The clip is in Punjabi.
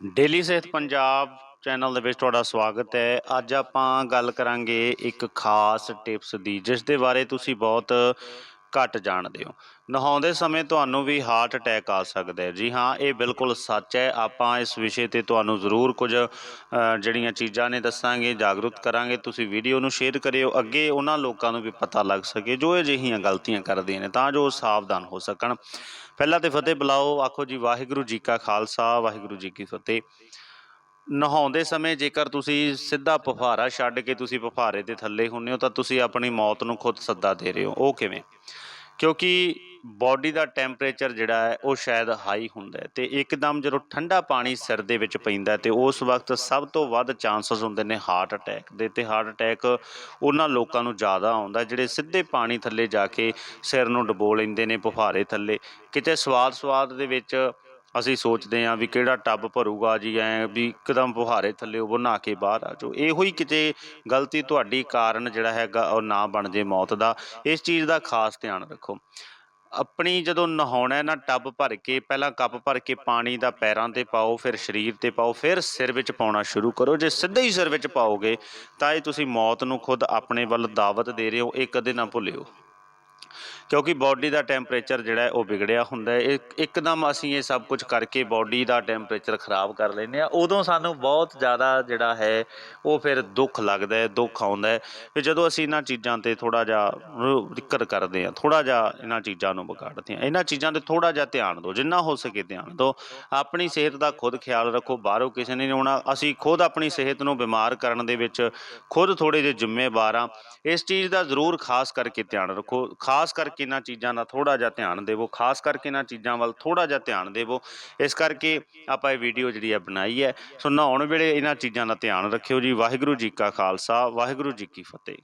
ਡੇਲੀ ਸਿਹਤ ਪੰਜਾਬ ਚੈਨਲ ਦੇ ਵਿੱਚ ਤੁਹਾਡਾ ਸਵਾਗਤ ਹੈ। ਅੱਜ ਆਪਾਂ ਗੱਲ ਕਰਾਂਗੇ ਇੱਕ ਖਾਸ ਟਿਪਸ ਦੀ, ਜਿਸ ਦੇ ਬਾਰੇ ਤੁਸੀਂ ਬਹੁਤ ਘੱਟ ਜਾਣ ਦਿਓ ਨਹਾਉਂਦੇ ਸਮੇਂ ਤੁਹਾਨੂੰ ਵੀ ਹਾਰਟ ਅਟੈਕ ਆ ਸਕਦਾ ਹੈ ਜੀ ਹਾਂ, ਇਹ ਬਿਲਕੁਲ ਸੱਚ ਹੈ। ਆਪਾਂ ਇਸ ਵਿਸ਼ੇ ਤੇ ਤੁਹਾਨੂੰ ਜ਼ਰੂਰ ਕੁਝ ਜਿਹੜੀਆਂ ਚੀਜ਼ਾਂ ਨੇ ਦੱਸਾਂਗੇ, ਜਾਗਰੂਕ ਕਰਾਂਗੇ। ਤੁਸੀਂ ਵੀਡੀਓ ਨੂੰ ਸ਼ੇਅਰ ਕਰਿਓ। ਅੱਗੇ ਉਹਨਾਂ ਲੋਕਾਂ ਨੂੰ ਵੀ ਪਤਾ ਲੱਗ ਸਕੇ ਜੋ ਅਜਿਹੀਆਂ ਗਲਤੀਆਂ ਕਰਦੇ ਨੇ, ਤਾਂ ਜੋ ਸਾਵਧਾਨ ਹੋ ਸਕਣ। ਪਹਿਲਾਂ ਤੇ ਫਤਿਹ ਬੁਲਾਓ। ਆਖੋ ਜੀ, ਵਾਹਿਗੁਰੂ ਜੀ ਕਾ ਖਾਲਸਾ, ਵਾਹਿਗੁਰੂ ਜੀ ਕੀ ਫਤਿਹ। ਨਹਾਉਂਦੇ ਸਮੇਂ ਜੇਕਰ ਤੁਸੀਂ ਸਿੱਧਾ ਫੁਹਾਰਾ ਛੱਡ ਕੇ ਤੁਸੀਂ ਫੁਹਾਰੇ ਦੇ ਥੱਲੇ ਹੁੰਨੇ ਹੋ ਤਾਂ ਤੁਸੀਂ ਆਪਣੀ ਮੌਤ ਨੂੰ ਖੁਦ ਸੱਦਾ ਦੇ ਰਹੇ ਹੋ। ਉਹ ਕਿਵੇਂ? ਕਿਉਂਕਿ ਬਾਡੀ ਦਾ ਟੈਂਪਰੇਚਰ ਜਿਹੜਾ ਹੈ, ਉਹ ਸ਼ਾਇਦ ਹਾਈ ਹੁੰਦਾ ਹੈ ਤੇ ਇੱਕਦਮ ਜਦੋਂ ਠੰਡਾ ਪਾਣੀ ਸਿਰ ਦੇ ਵਿੱਚ ਪੈਂਦਾ ਹੈ ਤੇ ਉਸ ਵਕਤ ਸਭ ਤੋਂ ਵੱਧ ਚਾਂਸਸ ਹੁੰਦੇ ਨੇ ਹਾਰਟ ਅਟੈਕ ਦੇ ਤੇ ਹਾਰਟ ਅਟੈਕ ਉਹਨਾਂ ਲੋਕਾਂ ਨੂੰ ਜ਼ਿਆਦਾ ਆਉਂਦਾ ਜਿਹੜੇ ਸਿੱਧੇ ਪਾਣੀ ਥੱਲੇ ਜਾ ਕੇ ਸਿਰ ਨੂੰ ਡਬੋ ਲੈਂਦੇ ਨੇ ਫੁਹਾਰੇ ਥੱਲੇ। ਕਿਤੇ ਸਵਾਦ ਸਵਾਦ ਦੇ ਵਿੱਚ ਅਸੀਂ ਸੋਚਦੇ ਹਾਂ ਵੀ ਕਿਹੜਾ ਟੱਬ ਭਰੂਗਾ ਜੀ, ਐ ਵੀ ਇੱਕਦਮ ਫੁਹਾਰੇ ਥੱਲੇ ਉਹ ਨਹਾ ਕੇ ਬਾਹਰ ਆ ਜਾਓ। ਇਹੋ ਹੀ ਕਿਤੇ ਗਲਤੀ ਤੁਹਾਡੀ ਕਾਰਨ ਜਿਹੜਾ ਹੈਗਾ, ਉਹ ਨਾ ਬਣ ਜੇ ਮੌਤ ਦਾ। ਇਸ ਚੀਜ਼ ਦਾ ਖਾਸ ਧਿਆਨ ਰੱਖੋ। ਆਪਣੀ ਜਦੋਂ ਨਹਾਉਣਾ ਨਾ, ਟੱਬ ਭਰ ਕੇ, ਪਹਿਲਾਂ ਕੱਪ ਭਰ ਕੇ ਪਾਣੀ ਦਾ ਪੈਰਾਂ ਤੇ ਪਾਓ, ਫਿਰ ਸਰੀਰ ਤੇ ਪਾਓ, ਫਿਰ ਸਿਰ ਵਿੱਚ ਪਾਉਣਾ ਸ਼ੁਰੂ ਕਰੋ। ਜੇ ਸਿੱਧੇ ਹੀ ਸਿਰ ਵਿੱਚ ਪਾਓਗੇ, ਤਾਂ ਇਹ ਤੁਸੀਂ ਮੌਤ ਨੂੰ ਖੁਦ ਆਪਣੇ ਵੱਲ ਦਾਵਤ ਦੇ ਰਹੇ ਹੋ ਇਹ ਕਦੇ ਨਾ ਭੁੱਲਿਓ। ਕਿਉਂਕਿ ਬਾਡੀ ਦਾ ਟੈਂਪਰੇਚਰ ਜਿਹੜਾ ਉਹ ਵਿਗੜਿਆ ਹੁੰਦਾ ਹੈ। ਇੱਕਦਮ ਅਸੀਂ ਇਹ ਸਭ ਕੁਝ ਕਰਕੇ ਬਾਡੀ ਦਾ ਟੈਂਪਰੇਚਰ ਖਰਾਬ ਕਰ ਲੈਂਦੇ ਆ ਉਦੋਂ ਸਾਨੂੰ ਬਹੁਤ ਜ਼ਿਆਦਾ ਜਿਹੜਾ ਹੈ ਉਹ ਫਿਰ ਦੁੱਖ ਲੱਗਦਾ ਹੈ, ਦੁੱਖ ਆਉਂਦਾ ਹੈ। ਤੇ ਜਦੋਂ ਅਸੀਂ ਇਹਨਾਂ ਚੀਜ਼ਾਂ ਤੇ ਥੋੜਾ ਜਿਹਾ ਰ- ਜ਼ਿਕਰ ਕਰਦੇ ਆ ਥੋੜਾ ਜਿਹਾ ਇਹਨਾਂ ਚੀਜ਼ਾਂ ਨੂੰ ਵਿਗਾੜਦੇ ਆ ਇਹਨਾਂ ਚੀਜ਼ਾਂ ਤੇ ਥੋੜਾ ਜਿਹਾ ਧਿਆਨ ਦਿਓ, ਜਿੰਨਾ ਹੋ ਸਕੇ ਧਿਆਨ ਦਿਓ। ਆਪਣੀ ਸਿਹਤ ਦਾ ਖੁਦ ਖਿਆਲ ਰੱਖੋ, ਬਾਹਰੋਂ ਕਿਸੇ ਨੇ ਨਹੀਂ ਆਉਣਾ। ਅਸੀਂ ਖੁਦ ਆਪਣੀ ਸਿਹਤ ਨੂੰ ਬਿਮਾਰ ਕਰਨ ਦੇ ਵਿੱਚ ਖੁਦ ਥੋੜੇ ਜਿਹੇ ਜ਼ਿੰਮੇਵਾਰ ਆ ਇਸ ਚੀਜ਼ ਦਾ ਜ਼ਰੂਰ ਖਾਸ ਕਰਕੇ ਧਿਆਨ ਰੱਖੋ। ਖਾਸ ਕਰਕੇ ਇਹਨਾਂ ਚੀਜ਼ਾਂ ਦਾ ਥੋੜਾ ਜਿਹਾ ਧਿਆਨ ਦੇਵੋ, ਖਾਸ ਕਰਕੇ ਇਹਨਾਂ ਚੀਜ਼ਾਂ ਵੱਲ ਥੋੜਾ ਜਿਹਾ ਧਿਆਨ ਦੇਵੋ। ਇਸ ਕਰਕੇ ਆਪਾਂ ਇਹ ਵੀਡੀਓ ਜਿਹੜੀ ਹੈ ਬਣਾਈ ਹੈ। ਸੋ ਨਹਾਉਣ ਵੇਲੇ ਇਹਨਾਂ ਚੀਜ਼ਾਂ ਦਾ ਧਿਆਨ ਰੱਖਿਓ ਜੀ। ਵਾਹਿਗੁਰੂ ਜੀ ਕਾ ਖਾਲਸਾ, ਵਾਹਿਗੁਰੂ ਜੀ ਕੀ ਫਤਿਹ।